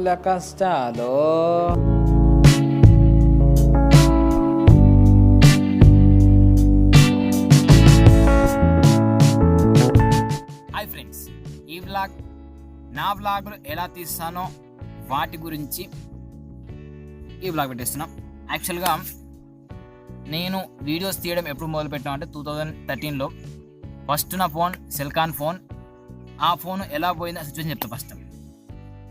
బ్లాగుల కష్టాలు hi friends ఈ blog నా బ్లాగులు ఎలా తీస్తానో వాటి గురించి ఈ బ్లాగ్ పెట్టేస్తున్నాం. యాక్చువల్గా నేను వీడియోస్ తీయడం ఎప్పుడు మొదలుపెట్టాను అంటే టూ థౌజండ్ థర్టీన్లో ఫస్ట్ నా ఫోన్ సెల్కాన్ ఫోన్ ఆ ఫోన్ ఎలా పోయిందో సిచ్యువేషన్ చెప్తాను ఫస్ట్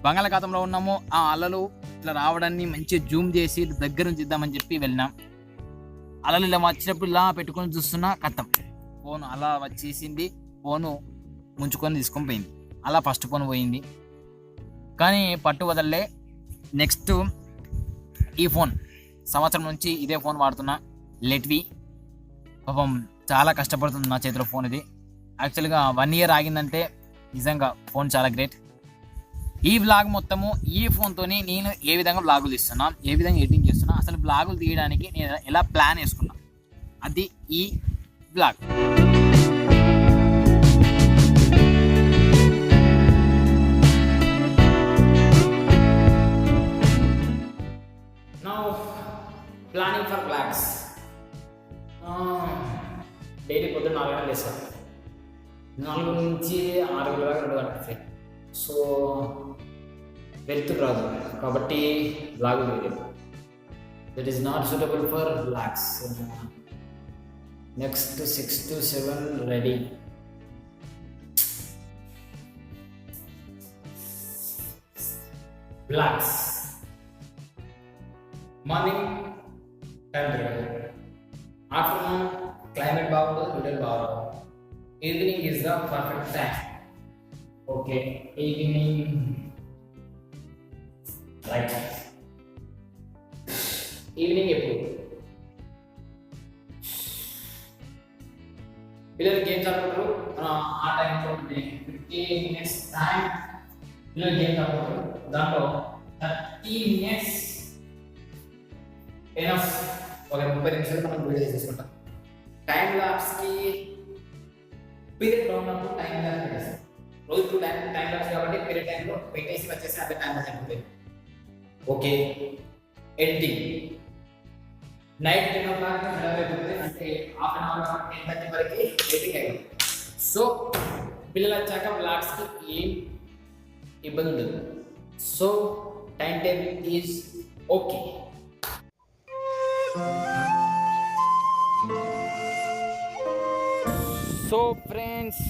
బంగాళాఖాతంలో ఉన్నాము. ఆ అలలు ఇట్లా రావడాన్ని మంచిగా జూమ్ చేసి దగ్గర నుంచి ఇద్దామని చెప్పి వెళ్ళినాం. అలలు ఇలా వచ్చినప్పుడు ఇలా పెట్టుకొని చూస్తున్నా కథం. ఫోన్ అలా వచ్చేసింది. ఫోను ముంచుకొని తీసుకొని పోయింది. అలా ఫస్ట్ ఫోన్ పోయింది. కానీ పట్టు వదలలే. నెక్స్ట్ ఈ ఫోన్. సంవత్సరం నుంచి ఇదే ఫోన్ వాడుతున్నా. లెట్వి. పాపం చాలా కష్టపడుతుంది నా చేతిలో ఫోన్ ఇది. యాక్చువల్గా వన్ ఇయర్ ఆగిందంటే నిజంగా ఫోన్ చాలా గ్రేట్. ఈ బ్లాగ్ మొత్తము ఈ ఫోన్తోనే నేను ఏ విధంగా బ్లాగులు తీస్తున్నా ఏ విధంగా ఎడిటింగ్ చేస్తున్నా అసలు బ్లాగులు తీయడానికి నేను ఎలా ప్లాన్ వేసుకున్నా. అది ఈ blog planning for blogs daily పొద్దున్న నాలుగు గంటలు వేస్తాను నాలుగు నుంచి ఆరు గంటల వరకు రెండు గంటలు ఫ్రీ సో వెళ్తూ రాదు కాబట్టి బ్లాగ్ వేయలేదు that is not suitable for blogs next six to seven ready blogs morning time తిరగదు ఆఫ్టర్నూన్ క్లైమేట్ బాగుంటుంది రిటర్న్ బాగుంటుంది evening is the perfect time okay evening. Right. Evening ఎప్పుడు? పిల్లలు గేమ్స్ ఆడుకుంటారు ఆ టైంలో ఫిఫ్టీ మినిట్స్ టైం పిల్లలు గేమ్స్ ఆడుకుంటారు దాంట్లో థర్టీ మినిట్స్ ఎనఫ్ ఒక ముప్పై నిమిషాలు మనం వీడియో చేసుకుంటాం టైం ల్యాబ్స్కి పీరియడ్ ఉన్నప్పుడు టైం ల్యాబ్స్ పెట్టేస్తాం రోజు టూ టైం టైం ల్యాబ్స్ కాబట్టి పీరియడ్ టైంలో పెట్టేసి వచ్చేసి అదే టైం ల్యాబ్స్ అయిపోతుంది okay editing night ten o'clock అయిపోతుంది అంటే half an hour ten thirty వరకు ఎడిటింగ్ అయిపోతుంది సో పిల్లలు వచ్చాక బ్లాగ్స్కి ఏం ఇబ్బంది ఉండదు. So time table is okay so friends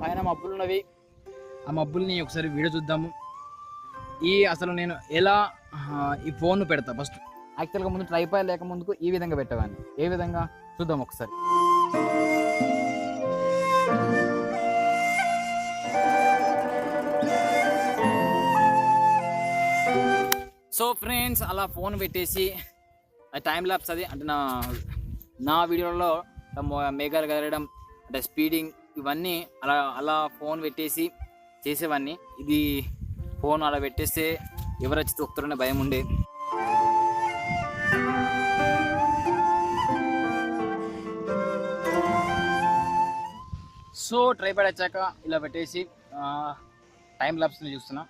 పైన మబ్బులు ఉన్నవి ఆ మబ్బుల్ని ఒకసారి వీడియో చూద్దాము. ఈ అసలు నేను ఎలా ఈ ఫోన్ పెడతా? ఫస్ట్ యాక్చువల్గా ముందు ట్రైపాయ్ లేక ముందుకు ఈ విధంగా పెట్టేవాడిని. ఏ విధంగా? చూద్దాం ఒకసారి. సో ఫ్రెండ్స్ అలా ఫోన్ పెట్టేసి టైం ల్యాప్స్ అది అంటే నా నా వీడియోలో మేఘాలు కదలడం అంటే స్పీడింగ్ ఇవన్నీ అలా అలా ఫోన్ పెట్టేసి చేసేవాడిని. ఇది ఫోన్ అలా పెట్టేస్తే ఎవరు వచ్చి తొక్కుతారనే భయం ఉండే. సో ట్రైపాడ్ వచ్చాక ఇలా పెట్టేసి టైం ల్యాప్స్ని చూస్తున్నా.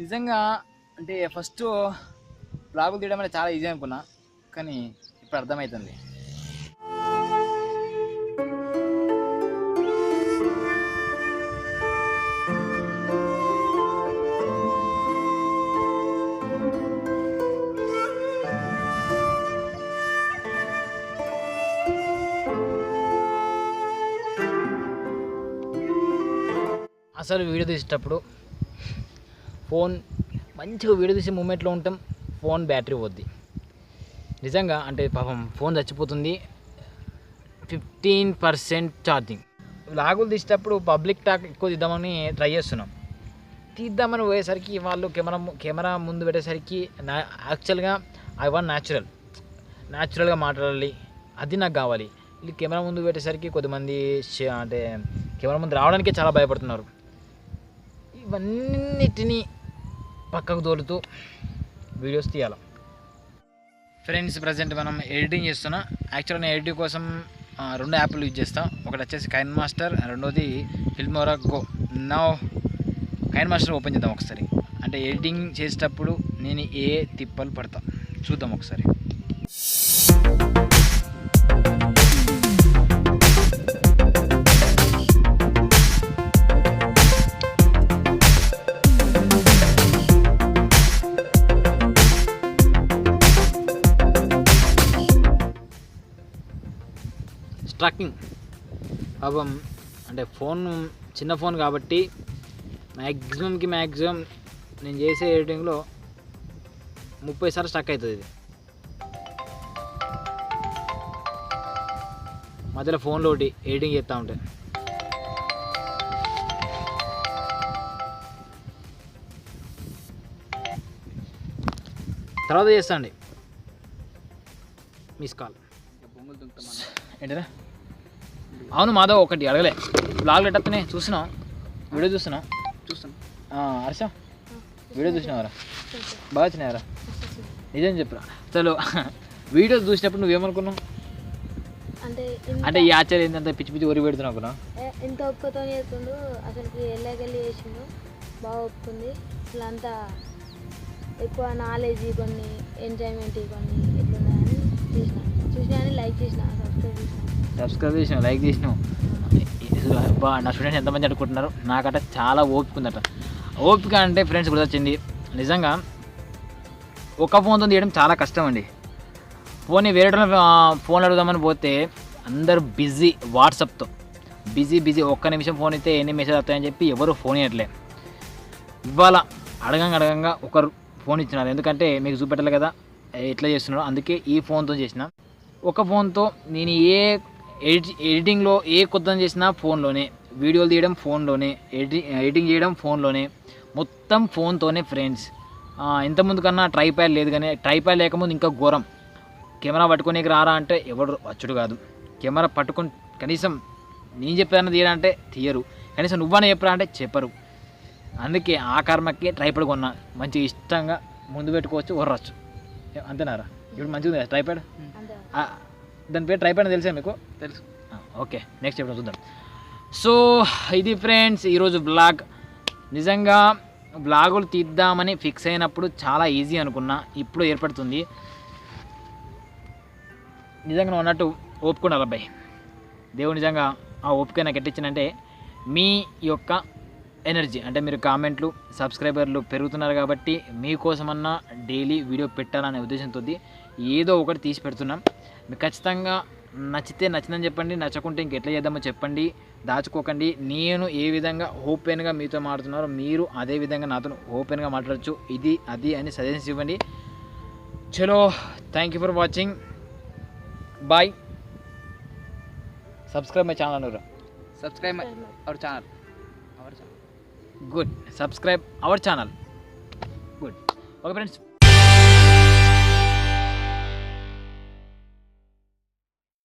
నిజంగా అంటే ఫస్ట్ బ్లాగులు తీయడం అనేది చాలా ఈజీ అనుకున్నా కానీ ఇప్పుడు అర్థమవుతుంది. అసలు వీడియో తీసేటప్పుడు ఫోన్ మంచిగా వీడియో తీసే మూమెంట్లో ఉంటాం ఫోన్ బ్యాటరీ పోద్ది. నిజంగా అంటే పాపం ఫోన్ చచ్చిపోతుంది ఫిఫ్టీన్ పర్సెంట్ ఛార్జింగ్. లాగులు తీసేటప్పుడు పబ్లిక్ టాక్ ఎక్కువ తీద్దామని ట్రై చేస్తున్నాం. తీద్దామని పోయేసరికి వాళ్ళు కెమెరా ము- కెమెరా ముందు పెట్టేసరికి నా యాక్చువల్గా ఐ వాంట్ న్యాచురల్. న్యాచురల్గా మాట్లాడాలి అది నాకు కావాలి. వీళ్ళు కెమెరా ముందు పెట్టేసరికి కొద్దిమంది అంటే కెమెరా ముందు రావడానికే చాలా భయపడుతున్నారు. ఇవన్నిటినీ పక్కకు తోలుతూ వీడియోస్ తీయాలి. ఫ్రెండ్స్ ప్రజెంట్ మనం ఎడిటింగ్ చేస్తున్నా. యాక్చువల్గా నేను ఎడిటింగ్ కోసం రెండు యాప్లు యూజ్ చేస్తాం. ఒకటి వచ్చేసి కైన్ మాస్టర్ రెండోది ఫిల్మోరా గో. నా కైన్ మాస్టర్ ఓపెన్ చేద్దాం ఒకసారి. అంటే ఎడిటింగ్ చేసేటప్పుడు నేను ఏ తిప్పలు పడతా? చూద్దాం ఒకసారి. స్ట్రక్కింగ్ పాపం అంటే ఫోన్ చిన్న ఫోన్ కాబట్టి మ్యాక్సిమంకి మ్యాక్సిమం నేను చేసే ఎడిటింగ్లో ముప్పై సార్లు స్టక్ అవుతుంది ఇది. మధ్యలో ఫోన్లో ఒకటి ఎడిటింగ్ చేస్తూ ఉంటే. తర్వాత చేస్తాండి మిస్ కాల్. ఏంటరా? అవును మాధవ్ ఒకటి అడగలే. బ్లాగ్లు ఎట్టనే చూసినావు వీడియో చూస్తున్నావు చూస్తాను హర్ష వీడియో చూసినావరా? బాగా వచ్చినాయరా? నిజం చెప్పురా. అసలు వీడియో చూసినప్పుడు నువ్వేమనుకున్నావు? అంటే ఈ ఆచార్య ఏంటంటే పిచ్చి పిచ్చి ఒరి పెడుతున్నావు ఏ- ఎంత ఒప్పుకతో చేస్తుండు అసలుకి వెళ్ళగెళ్ళి చేసిండు. బాగా ఒప్పుకుంది. అసలు అంతా ఎక్కువ నాలెడ్జ్ కొన్ని ఎంజాయ్మెంట్ కొన్ని ఎట్లున్నాయని చేసిన. చూసినా అని లైక్ చేసిన సబ్స్క్రైబ్ చేసిన. సబ్స్క్రైబ్ చేసినాం లైక్ చేసినాం బా నా స్టూడెంట్స్ ఎంతమంది అనుకుంటున్నారు? నాకట చాలా ఓపిక ఉందట. ఓపిక అంటే ఫ్రెండ్స్ గుర్తొచ్చింది. నిజంగా ఒక ఫోన్తో తీయడం చాలా కష్టం అండి. పోనీ వేరే ఫోన్ అడుగుదామని పోతే అందరు బిజీ వాట్సాప్తో. బిజీ బిజీ ఒక్క నిమిషం ఫోన్ అయితే ఎన్ని మెసేజ్ వస్తాయని చెప్పి ఎవరు ఫోన్ ఇవ్వట్లే ఇవాళ అడగంగా అడగంగా ఒకరు ఫోన్ ఇచ్చినారు. ఎందుకంటే మీకు చూపెట్టాలి కదా ఎట్లా చేస్తున్నారు. అందుకే ఈ ఫోన్తో చేసిన. ఒక ఫోన్తో నేను ఏ ఎడిటి ఎడిటింగ్లో ఏ కొత్తది చేసినా ఫోన్లోనే వీడియోలు తీయడం ఫోన్లోనే ఎడిటింగ్ ఎడిటింగ్ చేయడం ఫోన్లోనే మొత్తం ఫోన్తోనే ఫ్రెండ్స్. ఇంతకుముందు కన్నా ట్రైప్యాడ్ లేదు కానీ ట్రైప్యాడ్ లేకముందు ఇంకా ఘోరం. కెమెరా పట్టుకోనీకి రారా అంటే ఎవడు వచ్చుడు కాదు. కెమెరా పట్టుకొని కనీసం నేను చెప్పాను తీయరా అంటే తీయరు. కనీసం నువ్వనే చెప్పరా అంటే చెప్పరు. అందుకే ఆ కర్మకి ట్రైపాడ్ కొన్నా. మంచి ఇష్టంగా ముందు పెట్టుకోవచ్చు వర్రచ్చు అంతేనారా? ఇప్పుడు మంచిగా ఉంది ట్రైపాడ్ దాని పేరు ట్రై అని తెలుసా మీకు? తెలుసు. ఓకే నెక్స్ట్ ఎప్పుడు చూద్దాం. సో ఇది ఫ్రెండ్స్ ఈరోజు బ్లాగ్ నిజంగా బ్లాగులు తీద్దామని ఫిక్స్ అయినప్పుడు చాలా ఈజీ అనుకున్నా ఇప్పుడు ఏర్పడుతుంది. నిజంగా నువ్వు అన్నట్టు ఓపుకున్నారు అబ్బాయి. దేవుడు నిజంగా ఆ ఓపిక నాకు ఎట్టించిందంటే మీ యొక్క ఎనర్జీ అంటే మీరు కామెంట్లు సబ్స్క్రైబర్లు పెరుగుతున్నారు కాబట్టి మీకోసమన్నా డైలీ వీడియో పెట్టాలనే ఉద్దేశంతో ఏదో ఒకటి తీసి పెడుతున్నాం. మీకు ఖచ్చితంగా నచ్చితే నచ్చిందని చెప్పండి నచ్చకుంటే ఇంకెట్లా చేద్దామో చెప్పండి దాచుకోకండి. నేను ఏ విధంగా ఓపెన్గా మీతో మాట్లాడుతున్నారో మీరు అదే విధంగా నాతో ఓపెన్గా మాట్లాడచ్చు. ఇది అది అని సజెషన్స్ ఇవ్వండి. చలో thank you for watching bye subscribe my channel అనురా subscribe our channel our channel good subscribe our channel good okay friends